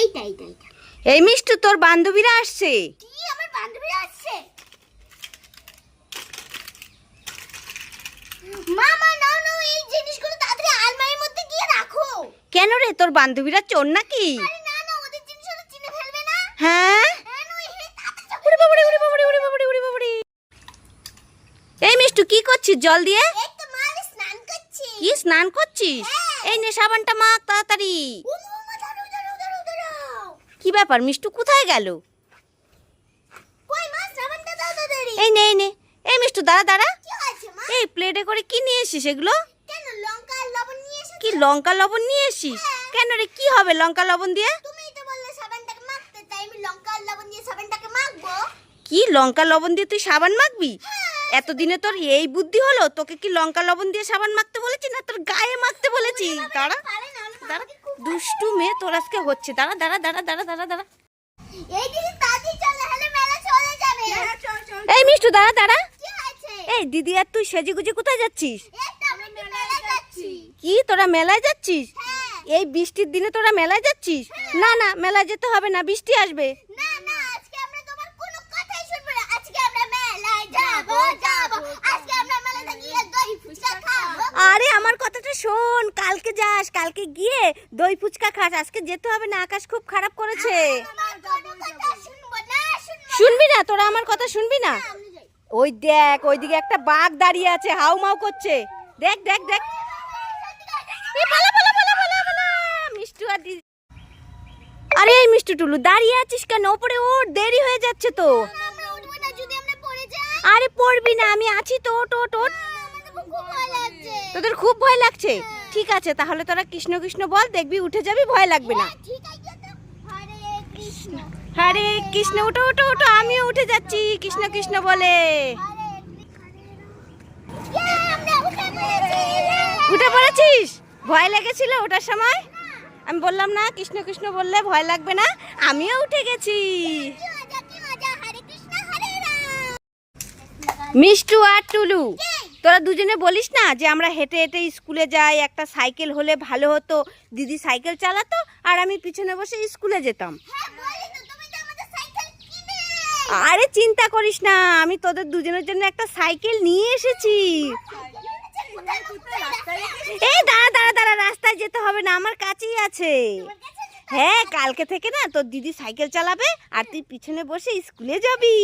এইটা এইটা এইটা এই মিষ্টু তোর বান্ধবীরা আসছে। কি? আমার বান্ধবীরা আসছে? মামা নাও নাও এই জিনিসগুলো তাড়াতাড়ি আলমারির মধ্যে গিয়ে রাখো। কেন রে? তোর বান্ধবীরা চোর নাকি? আরে না না ওদের জিনিসগুলো চিনে ফেলবে না। হ্যাঁ? হ্যাঁ বাবারে বাবারে বাবারে বাবারে এই মিষ্টু কি করছিস? জল দিয়ে? এই তো মা স্নান করছি। কি স্নান করছিস? এই নে সাবানটা মাখ তাড়াতাড়ি। কি ব্যাপার মিষ্টু কোথায় গেল? মা এই নে এই নে। এই মিষ্টু দাঁড়া দাঁড়া। মা? এই প্লেটে করে কি নিয়ে এসিস এগুলো? কি লঙ্কা লবণ নিয়ে এসিস কেন রে কি হবে লঙ্কা লবণ দিয়ে? কি লঙ্কা লবণ দিয়ে তুই সাবান মাখবি? এতদিনে তোর এই বুদ্ধি হলো তোকে কি লঙ্কা লবণ দিয়ে সাবান মাখতে বলেছি না? তোর গায়ে মাখতে বলেছি দাঁড়া দাঁড়া দুষ্টু মেয়ে তোর আজকে হচ্ছে। দাঁড়া দাঁড়া দাঁড়া দাঁড়া দাঁড়া দাঁড়া। এই দিদি তাড়াতাড়ি চলে হলে মেলা চলে। যাবে এই মিষ্টু দাঁড়া দাঁড়া। এই দিদি আর তুই সেজি গুজি কোথায় যাচ্ছিস? কি তোরা মেলায় যাচ্ছিস? হ্যাঁ। এই বৃষ্টির দিনে তোরা মেলায় যাচ্ছিস? না না মেলায় যেতে হবে না বৃষ্টি আসবে। না আরে আমার কথাটা শোন কালকে যাস কালকে গিয়ে দই ফুচকা খাস আজকে যেতে হবে না আকাশ খুব খারাপ করেছে। শুনব না তোরা আমার কথা শুনবি না? আমি ওই দেখ ওইদিকে একটা বাঘ দাঁড়িয়ে আছে হাউ মাউ করছে। দেখ দেখ দেখ। মিষ্টু আর দিদি। আরে এই মিষ্টু টুলু দাঁড়িয়ে আছিস কেন? ওপরে ওর দেরি হয়ে যাচ্ছে তো। আরে পড়বি না আমি আছি তো ওট ওট ওট আমার তো খুব ভয় লাগছে তোদের খুব ভয় লাগছে। ঠিক আছে তাহলে তোরা কৃষ্ণ কৃষ্ণ বল দেখবি উঠে যাবি ভয় লাগবে না। হ্যাঁ, হরে কৃষ্ণ। উঠো উঠো উঠো আমিও উঠে যাচ্ছি কৃষ্ণ কৃষ্ণ বলে। ইয়ে, আমরা উঠে পড়েছি ইয়ে। পড়েছিস? ভয় লেগেছিল ওটার সময়? আমি বললাম না কৃষ্ণ কৃষ্ণ বললে ভয় লাগবে না আমিও উঠে গেছি। মিষ্টু আর টুলু। তোরা দুজনে বলিস না যে আমরা হেঁটে হেঁটে স্কুলে যাই একটা সাইকেল হলে ভালো হতো দিদি সাইকেল চালাতো আর আমি পিছনে বসে স্কুলে যেতাম। হ্যাঁ আরে চিন্তা করিস না আমি তোদের দুজনের জন্য একটা সাইকেল নিয়ে এসেছি। এই দাঁড়া দাঁড়া দাঁড়া রাস্তায় যেতে হবে না আমার কাছেই আছে। হ্যাঁ কালকে থেকে না তোর দিদি সাইকেল চালাবে আর তুই পিছনে বসে স্কুলে যাবি।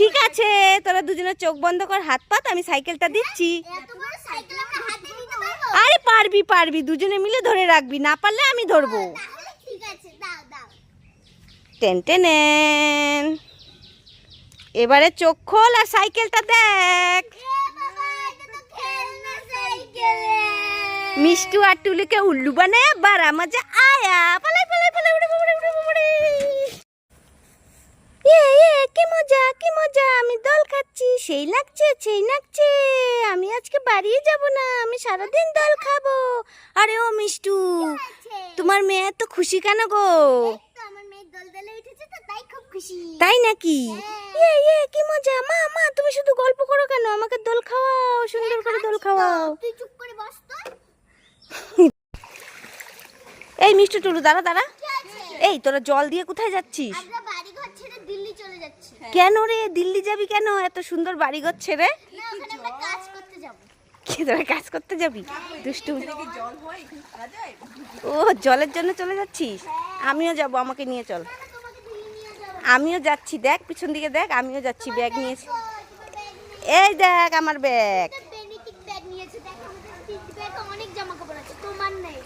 ঠিক আছে, তোরা দুজনে চোখ বন্ধ কর, হাত পাত আমি সাইকেলটা দিচ্ছি। আরে পারবি পারবি, দুজনে মিলে ধরে রাখবি, না পারলে আমি ধরবো। দাও টেন এবারে চোখ খোল আর সাইকেলটা দেখ। মিষ্টু আর টুলুকে উল্লু বানায় বারা মজা আয়া। পালাই পালাই পালাই উড়ে উড়ে উড়ে উড়ে এ এ কি মজা কি মজা আমি দল খাচ্ছি সেই লাগছে সেই লাগছে আমি আজকে বাড়িয়ে যাব না আমি সারাদিন দল খাব। আরে ও মিষ্টু তোমার মেয়ে এত খুশি কেন গো? তো তো তাই নাকি? এ এ কি মজা মা মা তুমি শুধু গল্প করো কেন? আমাকে দোল খাওয়াও সুন্দর করে দোল খাওয়াও। তুই চুপ করে বস তো। এই মিষ্টি টুলু দাঁড়া দাঁড়া। এই তোরা জল দিয়ে কোথায় যাচ্ছিস? কেন রে? দিল্লি যাবি কেন? এত সুন্দর বাড়িঘর ছেড়ে? তোরা কাজ করতে যাবি? দুষ্টু। ও জলের জন্য চলে যাচ্ছিস? আমিও যাব আমাকে নিয়ে চল। আমিও যাচ্ছি দেখ পিছন দিকে দেখ আমিও যাচ্ছি ব্যাগ নিয়েছি। এই দেখ আমার ব্যাগ অনেক জামা কাপড় আছে তোমার নেই।